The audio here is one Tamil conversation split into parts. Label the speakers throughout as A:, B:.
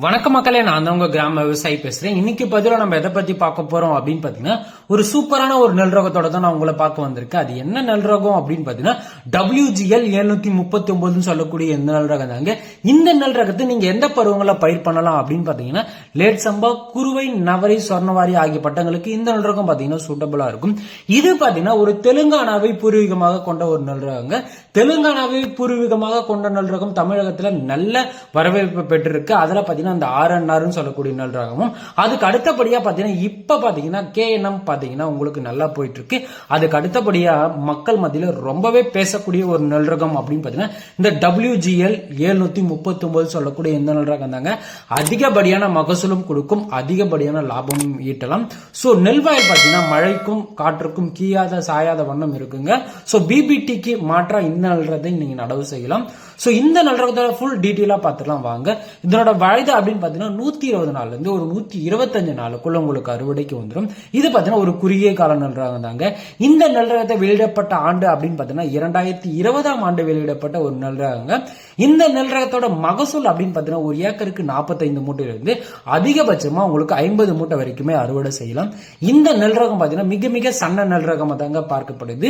A: வணக்க மக்களே நான் தான் உங்க கிராம விவசாயி பேசுறேன். இன்னைக்கு பதிலாக நம்ம எதை பத்தி பார்க்க போறோம் அப்படின்னு பாத்தீங்கன்னா ஒரு சூப்பரான ஒரு நெல் தான் நான் உங்களை பார்க்க வந்திருக்கேன். அது என்ன நல்ரகம் அப்படின்னு பாத்தீங்கன்னா டபிள்யூஜிஎல் எழுநூத்தி முப்பத்தி ஒன்பதுன்னு சொல்லக்கூடிய இந்த நெல் ரகம் தாங்க. இந்த நெல் ரகத்தை நீங்க எந்த பருவங்களை பயிர் பண்ணலாம் அப்படின்னு பாத்தீங்கன்னா லேட் சம்பா குருவை நவரை சொர்ணவாரி ஆகிய பட்டங்களுக்கு இந்த நெல் ரகம் பாத்தீங்கன்னா சூட்டபிளா இருக்கும். இது பாத்தீங்கன்னா ஒரு தெலுங்கானாவை பூர்வீகமாக கொண்ட ஒரு நெல் ரகங்க. தெலுங்கானாவை பூர்வீகமாக கொண்ட நெல் ரகம் தமிழகத்துல நல்ல வரவேற்பு பெற்றிருக்கு. அதுல பாத்தீங்கன்னா இந்த ஆர்என்ஆர்னு சொல்லக்கூடிய நெல் ரகமும் அதுக்கு அடுத்தபடியா பாத்தீங்கன்னா இப்ப பாத்தீங்கன்னா கேஎன்எம் பாத்தீங்கன்னா உங்களுக்கு நல்லா போயிட்டு இருக்கு அதுக்கு அடுத்தபடியா மக்கள் மத்தியில ரொம்பவே பேசக்கூடிய ஒரு நெல் ரகம் அப்படின்னு பாத்தீங்கன்னா இந்த டபிள்யூஜிஎல் எழுநூத்தி முப்பத்தி ஒன்பது சொல்லக்கூடிய இந்த நெல் தாங்க. அதிகப்படியான மகசூலும் கொடுக்கும் அதிகப்படியான லாபமும் ஈட்டலாம். சோ நெல்வாயில் பார்த்தீங்கன்னா பாத்தீங்கன்னா மழைக்கும் காற்றுக்கும் கீயாத சாயாத வண்ணம் இருக்குங்க. சோ பிபிடிக்கு மாற்றா இந்த நல்றதை நீங்க நடவு செய்யலாம். ஸோ இந்த நல்ரகத்தோட ஃபுல் டீட்டெயிலாக பார்த்துலாம் வாங்க. இதனோட வயது அப்படின்னு பார்த்தீங்கன்னா நூத்தி இருபது நாள்ல இருந்து ஒரு நூத்தி இருபத்தஞ்சு நாளுக்குள்ள உங்களுக்கு அறுவடைக்கு வந்துடும் இது பார்த்தீங்கன்னா ஒரு குறுகிய கால நல்றாங்க தாங்க. இந்த நல்ரகத்தை வெளியிடப்பட்ட ஆண்டு அப்படின்னு பார்த்தீங்கன்னா இரண்டாயிரத்தி இருபதாம் ஆண்டு வெளியிடப்பட்ட ஒரு நல்ரகங்க இந்த நெல்ரகத்தோட மகசூல் அப்படின்னு பார்த்தீங்கன்னா ஒரு ஏக்கருக்கு நாற்பத்தைந்து மூட்டையிலிருந்து அதிகபட்சமாக உங்களுக்கு ஐம்பது மூட்டை வரைக்குமே அறுவடை செய்யலாம். இந்த நெல் பார்த்தீங்கன்னா பாத்தீங்கன்னா மிக மிக சன்ன நெல் தாங்க பார்க்கப்படுது.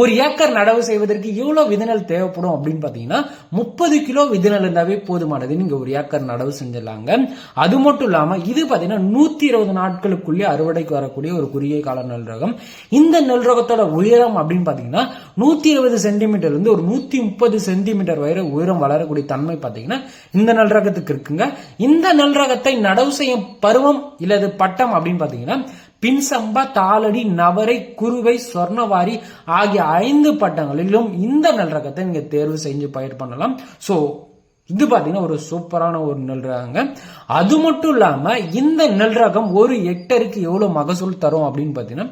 A: ஒரு ஏக்கர் நடவு செய்வதற்கு எவ்வளவு விதநெல் தேவைப்படும் அப்படின்னு பார்த்தீங்கன்னா முப்பது கிலோ விதிநெல் இருந்தாவே போதுமானது. இங்க ஒரு ஏக்கர் நடவு செஞ்சிடலாங்க. அது மட்டும் இல்லாம இது பாத்தீங்கன்னா நூத்தி இருபது நாட்களுக்குள்ளே அறுவடைக்கு வரக்கூடிய ஒரு குறுகிய கால நெல் ரகம். இந்த நெல் ரகத்தோட உயரம் அப்படின்னு பாத்தீங்கன்னா நூத்தி இருபது சென்டிமீட்டர்ல இருந்து ஒரு நூத்தி முப்பது சென்டிமீட்டர் வரை உயரம் வளரக்கூடிய தன்மை பாத்தீங்கன்னா இந்த நெல் ரகத்துக்கு இருக்குங்க. இந்த நெல் ரகத்தை நடவு செய்யும் பருவம் இல்லது பட்டம் அப்படின்னு பாத்தீங்கன்னா பின்சம்பா தாளடி நவரை குருவை சொர்ணவாரி ஆகிய ஐந்து பட்டங்களிலும் இந்த நெல் ரகத்தை நீங்க தேர்வு செஞ்சு பயிர் பண்ணலாம். சோ இது பாத்தீங்கன்னா ஒரு சூப்பரான ஒரு நெல் ரகங்க அது மட்டும் இல்லாம இந்த நெல் ரகம் ஒரு ஹெக்டருக்கு எவ்வளவு மகசூல் தரும் அப்படின்னு பாத்தீங்கன்னா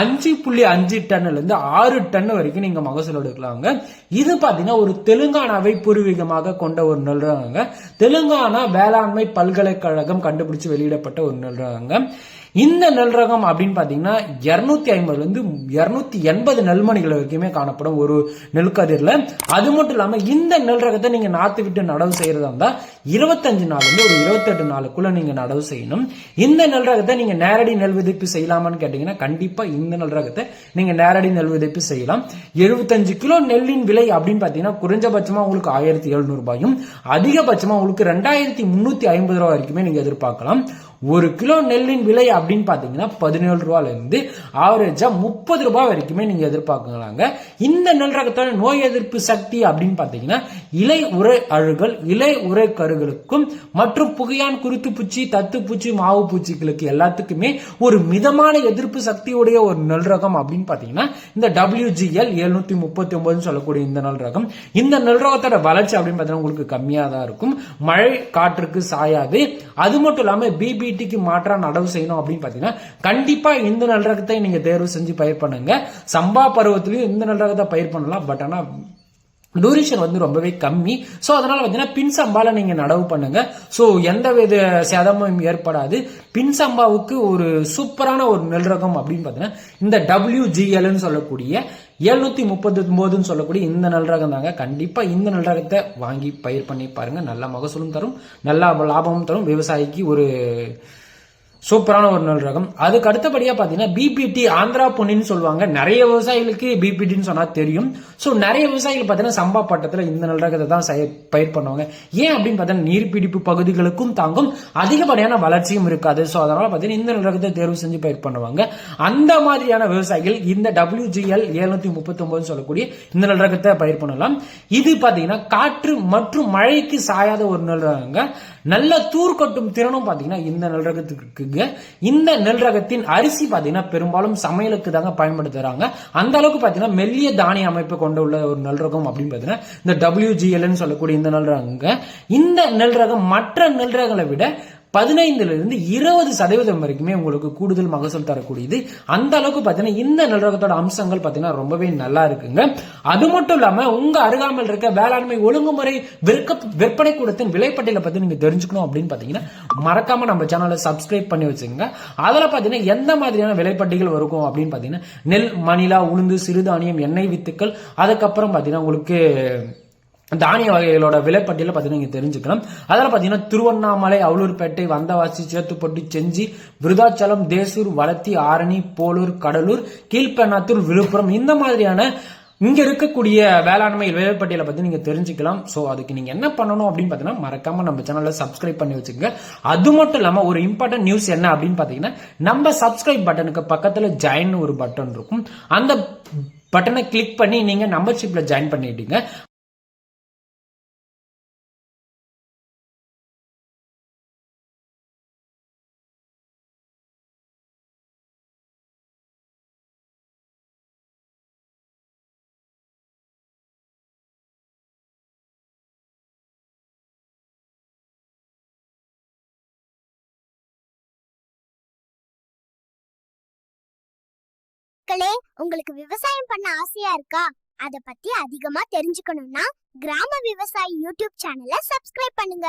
A: அஞ்சு புள்ளி அஞ்சு டன்னுல இருந்து ஆறு டன் வரைக்கும் நீங்க மகசூல் எடுக்கலாங்க. இது பாத்தீங்கன்னா ஒரு தெலுங்கானாவை பூர்வீகமாக கொண்ட ஒரு நெல் ரகங்க தெலுங்கானா வேளாண்மை பல்கலைக்கழகம் கண்டுபிடிச்சு வெளியிடப்பட்ட ஒரு நெல் ரகங்க இந்த நெல் ரகம் அப்படின்னு பார்த்தீங்கன்னா இருநூத்தி ஐம்பதுல இருந்து இருநூத்தி எண்பது நெல்மணிகள் வரைக்குமே காணப்படும் ஒரு நெல்கதிர்ல அது மட்டும் இல்லாம இந்த நெல் ரகத்தை நீங்க நாத்து விட்டு நடவு செய்யறதா இருந்தால் இருபத்தஞ்சு நாள்லேருந்து ஒரு இருபத்தெட்டு நாளுக்குள்ள நீங்க நடவு செய்யணும். இந்த நெல் ரகத்தை நீங்க நேரடி நெல் விதைப்பு செய்யலாமான்னு கேட்டீங்கன்னா கண்டிப்பா இந்த நெல் ரகத்தை நீங்க நேரடி நெல் விதைப்பு செய்யலாம். எழுபத்தஞ்சு கிலோ நெல்லின் விலை அப்படின்னு பாத்தீங்கன்னா குறைஞ்சபட்சமா உங்களுக்கு ஆயிரத்தி எழுநூறு ரூபாயும் அதிகபட்சமா உங்களுக்கு ரெண்டாயிரத்தி முன்னூத்தி ஐம்பது ரூபாய் வரைக்குமே நீங்க எதிர்பார்க்கலாம். ஒரு கிலோ நெல்லின் விலை அப்படின்னு பாத்தீங்கன்னா பதினேழு ரூபால இருந்து ஆவரேஜா முப்பது ரூபாய் வரைக்குமே நீங்க எதிர்பார்க்கலாங்க. இந்த நெல் ரகத்தோட நோய் எதிர்ப்பு சக்தி அப்படின்னு பாத்தீங்கன்னா இலை உரை அழுகல் இலை உரை கரு கருகளுக்கும் மற்றும் புகையான் குருத்து பூச்சி தத்து பூச்சி மாவு பூச்சிகளுக்கு எல்லாத்துக்குமே ஒரு மிதமான எதிர்ப்பு சக்தியுடைய ஒரு நெல் ரகம் அப்படின்னு பாத்தீங்கன்னா இந்த டபிள்யூஜிஎல் எழுநூத்தி முப்பத்தி ஒன்பதுன்னு சொல்லக்கூடிய இந்த நெல் ரகம். இந்த நெல் ரகத்தோட வளர்ச்சி அப்படின்னு பாத்தீங்கன்னா உங்களுக்கு கம்மியா தான் இருக்கும். மழை காற்றுக்கு சாயாது. அது மட்டும் இல்லாம பிபிடிக்கு மாற்றா நடவு செய்யணும் அப்படின்னு பாத்தீங்கன்னா கண்டிப்பா இந்த நல் ரகத்தை நீங்க தேர்வு செஞ்சு பயிர் பண்ணுங்க. சம்பா பருவத்திலையும் இந்த நல் ரகத்தை பயிர் பண்ணலாம். பட் ஆனா டூரேஷன் வந்து ரொம்பவே கம்மி. ஸோ அதனால பார்த்தீங்கன்னா பின் சம்பாவில் நீங்கள் நடவு பண்ணுங்க. ஸோ எந்த வித சேதமும் ஏற்படாது. பின் சம்பாவுக்கு ஒரு சூப்பரான ஒரு நெல் ரகம் அப்படின்னு பார்த்தீங்கன்னா இந்த டபிள்யூஜிஎல்னு சொல்லக்கூடிய எழுநூத்தி முப்பத்தி ஒன்பதுன்னு சொல்லக்கூடிய இந்த நல் ரகம் தாங்க. கண்டிப்பா இந்த நல் ரகத்தை வாங்கி பயிர் பண்ணி பாருங்க. நல்ல மகசூலும் தரும். நல்ல லாபமும் தரும். விவசாயிக்கு ஒரு சூப்பரான ஒரு நெல் ரகம். அதுக்கு அடுத்தபடியாக பார்த்தீங்கன்னா பிபிடி ஆந்திரா பொன்னின்னு சொல்லுவாங்க. நிறைய விவசாயிகளுக்கு பிபிடின்னு சொன்னால் தெரியும். ஸோ நிறைய விவசாயிகள் பார்த்தீங்கன்னா சம்பா பட்டத்தில் இந்த நெல் ரகத்தை தான் பயிர் பண்ணுவாங்க. ஏன் அப்படின்னு பார்த்தீங்கன்னா நீர்பிடிப்பு பகுதிகளுக்கும் தாங்கும். அதிகப்படியான வளர்ச்சியும் இருக்காது. ஸோ அதனால் பார்த்தீங்கன்னா இந்த நெல் ரகத்தை தேர்வு செஞ்சு பயிர் பண்ணுவாங்க. அந்த மாதிரியான விவசாயிகள் இந்த டபிள்யூஜிஎல் எழுநூத்தி முப்பத்தி ஒன்பது சொல்லக்கூடிய இந்த நெல் ரகத்தை பயிர் பண்ணலாம். இது பார்த்தீங்கன்னா காற்று மற்றும் மழைக்கு சாயாத ஒரு நெல் ரகங்க. நல்ல தூர் கொட்டும் திறனும் பார்த்தீங்கன்னா இந்த நெல் ரகத்துக்கு இருக்குங்க இந்த நெல் ரகத்தின் அரிசி பார்த்தீங்கன்னா பெரும்பாலும் சமையலுக்கு தாங்க பயன்படுத்துறாங்க. அந்த அளவுக்கு பார்த்தீங்கன்னா மெல்லிய தானிய அமைப்பு கொண்ட உள்ள ஒரு நெல் ரகம் அப்படின்னு பார்த்தீங்கன்னா இந்த டபிள்யூஜிஎல்னு சொல்லக்கூடிய இந்த நெல் ரகங்க இந்த நெல் ரகம் மற்ற நெல் ரகங்களை விட பதினைந்துலேருந்து இருபது சதவீதம் வரைக்குமே உங்களுக்கு கூடுதல் மகசூல் தரக்கூடியது. அந்த அளவுக்கு பார்த்தீங்கன்னா இந்த நல்ரகத்தோட அம்சங்கள் பார்த்தீங்கன்னா ரொம்பவே நல்லா இருக்குங்க. அது மட்டும் இல்லாமல் உங்கள் அருகாமல் இருக்க வேளாண்மை ஒழுங்குமுறை விற்க விற்பனை கூடத்தின் விலைப்பட்டியலை பற்றி நீங்கள் தெரிஞ்சுக்கணும் அப்படின்னு பார்த்தீங்கன்னா மறக்காமல் நம்ம சேனலை சப்ஸ்கிரைப் பண்ணி வச்சுங்க அதில் பார்த்தீங்கன்னா எந்த மாதிரியான விலைப்பட்டிகள் இருக்கும் அப்படின்னு பார்த்தீங்கன்னா நெல் மணிலா உளுந்து சிறுதானியம் எண்ணெய் வித்துக்கள் அதுக்கப்புறம் பார்த்தீங்கன்னா உங்களுக்கு தானிய வகைகளோட விலைப்பட்டியல பார்த்தீங்கன்னா நீங்கள் தெரிஞ்சுக்கலாம் அதில் பார்த்தீங்கன்னா திருவண்ணாமலை அவலூர்பேட்டை வந்தவாசி சேத்துப்பட்டு செஞ்சி விருதாச்சலம் தேசூர் வளத்தி ஆரணி போலூர் கடலூர் கீழ்பெண்ணாத்தூர் விழுப்புரம் இந்த மாதிரியான இங்க இருக்கக்கூடிய வேளாண்மை விலைப்பட்டியலை பத்தி நீங்க தெரிஞ்சுக்கலாம். சோ அதுக்கு நீங்க என்ன பண்ணணும் அப்படின்னு பாத்தீங்கன்னா மறக்காம நம்ம சேனல்ல சப்ஸ்கிரைப் பண்ணி வச்சுக்கோங்க. அது மட்டும் இல்லாம ஒரு இம்பார்ட்டன்ட் நியூஸ் என்ன அப்படின்னு பாத்தீங்கன்னா நம்ம சப்ஸ்கிரைப் பட்டனுக்கு பக்கத்துல ஜாயின் ஒரு பட்டன் இருக்கும். அந்த பட்டனை கிளிக் பண்ணி நீங்க மெம்பர்ஷிப்ல ஜாயின் பண்ணிட்டீங்க.
B: மக்களே உங்களுக்கு விவசாயம் பண்ண ஆசையா இருக்கா? அத பத்தி அதிகமா தெரிஞ்சுக்கணும்னா கிராம விவசாயி யூடியூப் சேனலை சப்ஸ்கிரைப் பண்ணுங்க.